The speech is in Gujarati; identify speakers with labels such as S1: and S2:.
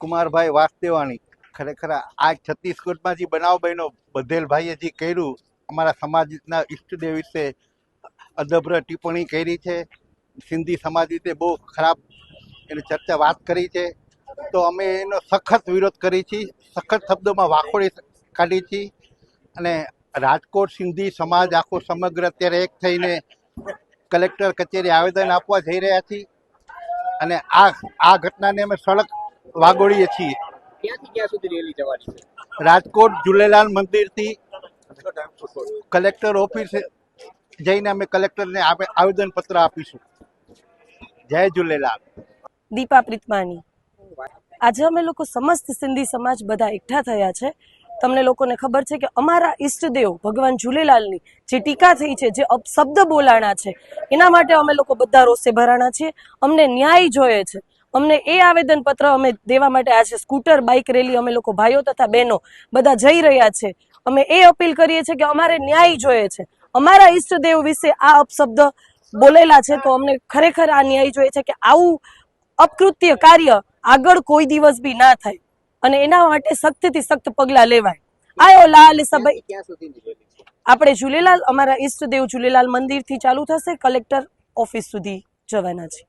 S1: કુમારભાઈ વાસદેવાણી ખરેખર આ છત્તીસગઢમાં જે બનાવ બહેનો બધેલભાઈએ જે કર્યું, અમારા સમાજના ઈષ્ટદેવ વિશે અદભ્ર ટિપ્પણી કરી છે. સિંધી સમાજ વિશે બહુ ખરાબ એની ચર્ચા વાત કરી છે. તો અમે એનો સખત વિરોધ કરી છીએ સખત શબ્દોમાં વાખોડી કાઢી છીએ અને રાજકોટ સિંધી સમાજ આખો સમગ્ર અત્યારે એક થઈને કલેક્ટર કચેરી આવેદન આપવા જઈ રહ્યા છીએ અને આ આ ઘટનાને અમે સડક વાગોળીએ છીએ.
S2: ક્યાંથી ક્યાં સુધી રેલી જવાની છે?
S1: રાજકોટ ઝૂલેલાલ મંદિરથી કલેક્ટર ઓફિસ જઈને અમે કલેક્ટરને આવેદન પત્ર આપીશું. જય ઝૂલેલાલ
S3: દીપા પ્રીતમાની. આજે અમે લોકો સમસ્ત સિંધી સમાજ બધા એકઠા થયા છે. તમને લોકોને ખબર છે કે અમારા ઈષ્ટદેવ ભગવાન ઝૂલેલાલની જે ટીકા થઈ છે જે અપશબ્દ બોલાણા છે એના માટે અમે લોકો બધા રોષે ભરાણા છીએ. અમને ન્યાય જોઈએ છે. અમને એ આવેદન પત્ર અમે દેવા માટે આજે સ્કૂટર, બાઇક રેલી અમે લોકો ભાઈઓ તથા બહેનો બધા જઈ રહ્યા છે. અમે એ અપીલ કરીએ છીએ કે અમારે ન્યાય જોઈએ છે. અમારા ઈષ્ટદેવ વિશે આ અપશબ્દ બોલેલા છે તો અમને ખરેખર આ ન્યાય જોઈએ છે કે આવું અપકૃત્ય કાર્ય આગળ કોઈ દિવસ બી ના થાય. અને એના માટે સખ્તથી સખ્ત પગલાં લેવાય. આયો લાલ સભાઈ
S2: છે
S3: આપણે ઝૂલેલાલ, અમારા ઈષ્ટદેવ ઝૂલેલાલ મંદિરથી ચાલુ થશે. કલેક્ટર ઓફિસ સુધી જવાના છે.